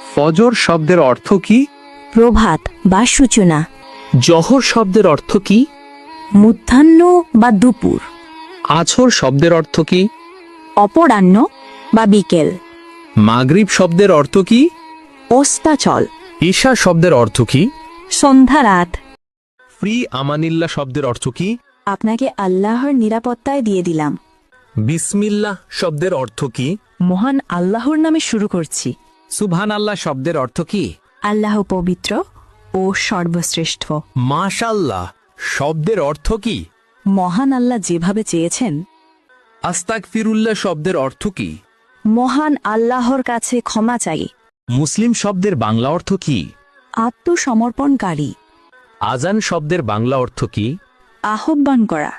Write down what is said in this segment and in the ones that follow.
ফজর শব্দের অর্থ কি? প্রভাত বা সূচনা। জহর শব্দের অর্থ কি? মধ্যাহ্ন বা দুপুর। আছর শব্দের অর্থ কি? অপরাহ্ন বা বিকেল। মাগরিব শব্দের অর্থ কি? অস্তাচল ঈশা শব্দের অর্থ কি? সন্ধ্যা রাত। ফ্রি আমানিল্লা শব্দের অর্থ কি? আপনাকে আল্লাহর নিরাপত্তায় দিয়ে দিলাম। বিসমিল্লাহ শব্দের অর্থ কি? মহান আল্লাহর নামে শুরু করছি। সুবহান আল্লাহ শব্দের অর্থ কি? আল্লাহ পবিত্র ও সর্বশ্রেষ্ঠ। মাশাল্লাহ শব্দের অর্থ কি? মহান আল্লাহ যেভাবে চেয়েছেন। আস্তাক ফিরুল্লাহ শব্দের অর্থ কি? মহান আল্লাহর কাছে ক্ষমা চাই। মুসলিম শব্দের বাংলা অর্থ কি? আত্মসমর্পণকারী। আজান শব্দের বাংলা অর্থ কি? আহ্বান করা।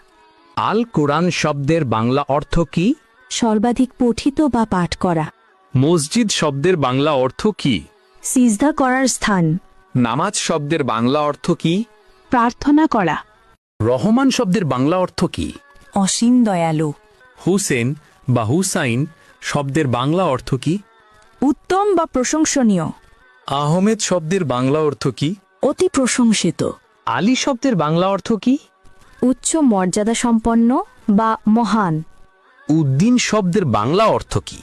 আল কোরআন শব্দের বাংলা অর্থ কি? সর্বাধিক পঠিত বা পাঠ করা। মসজিদ শব্দের বাংলা অর্থ কি? সিজদা করার স্থান। নামাজ শব্দের বাংলা অর্থ কি? প্রার্থনা করা। রহমান শব্দের বাংলা অর্থ কি? অসীম দয়ালু। হুসেন বা হুসাইন শব্দের বাংলা অর্থ কি? উত্তম বা প্রশংসনীয়। আহমেদ শব্দের বাংলা অর্থ কি? অতি প্রশংসিত। আলী শব্দের বাংলা অর্থ কি? উচ্চ মর্যাদা সম্পন্ন বা মহান। উদ্দিন শব্দের বাংলা অর্থ কি?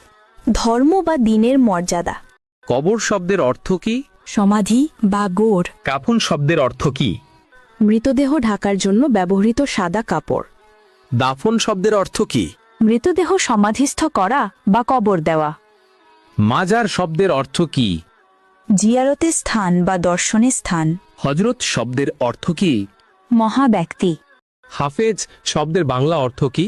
ধর্ম বা দিনের মর্যাদা। কবর শব্দের অর্থ কি? সমাধি বা গোড় কাফন শব্দের অর্থ কি? মৃতদেহ ঢাকার জন্য ব্যবহৃত সাদা কাপড়। দাফন শব্দের অর্থ কি? মৃতদেহ সমাধিস্থ করা বা কবর দেওয়া। মাজার শব্দের অর্থ কি? জিয়ারতের স্থান বা দর্শনের স্থান। হজরত শব্দের অর্থ কি? মহাব্যক্তি হাফেজ শব্দের বাংলা অর্থ কি?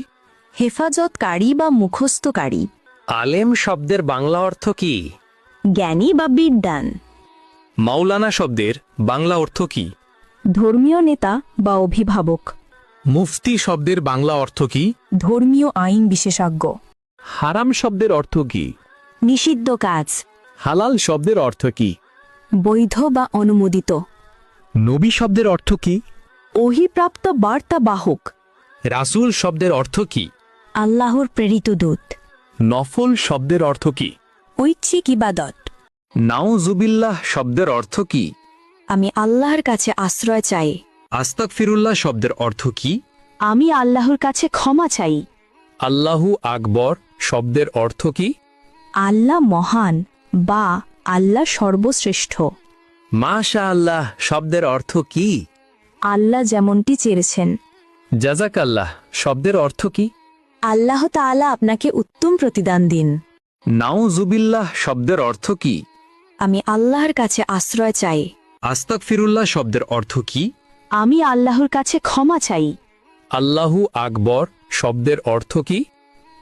হেফাজতকারী বা মুখস্থকারী। আলেম শব্দের বাংলা অর্থ কি? জ্ঞানী বা বিদ্যান মাওলানা শব্দের বাংলা অর্থ কি? ধর্মীয় নেতা বা অভিভাবক। মুফতি শব্দের বাংলা অর্থ কি? ধর্মীয় আইন বিশেষজ্ঞ। হারাম শব্দের অর্থ কি? নিষিদ্ধ কাজ। হালাল শব্দের অর্থ কি? বৈধ বা অনুমোদিত। নবী শব্দের অর্থ কি? অহিপ্রাপ্ত বার্তা বাহক রাসূল শব্দের অর্থ কি? আল্লাহর প্রেরিত দূত। নফল শব্দের অর্থ কি? ঐচ্ছিক ইবাদত। নাউজুবিল্লাহ শব্দের অর্থ কি? আমি আল্লাহর কাছে আশ্রয় চাই। আস্তাক ফিরুল্লাহ শব্দের অর্থ কি? আমি আল্লাহর কাছে ক্ষমা চাই। আল্লাহু আকবর শব্দের অর্থ কি? আল্লাহ মহান বা আল্লাহ সর্বশ্রেষ্ঠ। মাশা আল্লাহ শব্দের অর্থ কি? আল্লাহ যেমনটি চেয়েছেন। জাজাক আল্লাহ শব্দের অর্থ কি? আল্লাহ তাআলা আপনাকে উত্তম প্রতিদান দিন। নাউজুবিল্লাহ শব্দের অর্থ কি? আমি আল্লাহর কাছে আশ্রয় চাই। আস্তাক ফিরুল্লাহ শব্দের অর্থ কি? আমি আল্লাহর কাছে ক্ষমা চাই। আল্লাহু আকবর শব্দের অর্থ কি?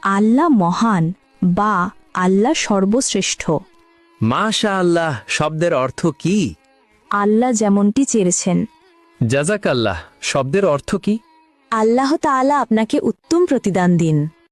আল্লাহ মহান বা আল্লাহ সর্বশ্রেষ্ঠ। মাশা আল্লাহ শব্দের অর্থ কি? আল্লাহ যেমনটি চেয়েছেন। জাজাক আল্লাহ শব্দের অর্থ কি? আল্লাহ তালা আপনাকে উত্তম প্রতিদান দিন।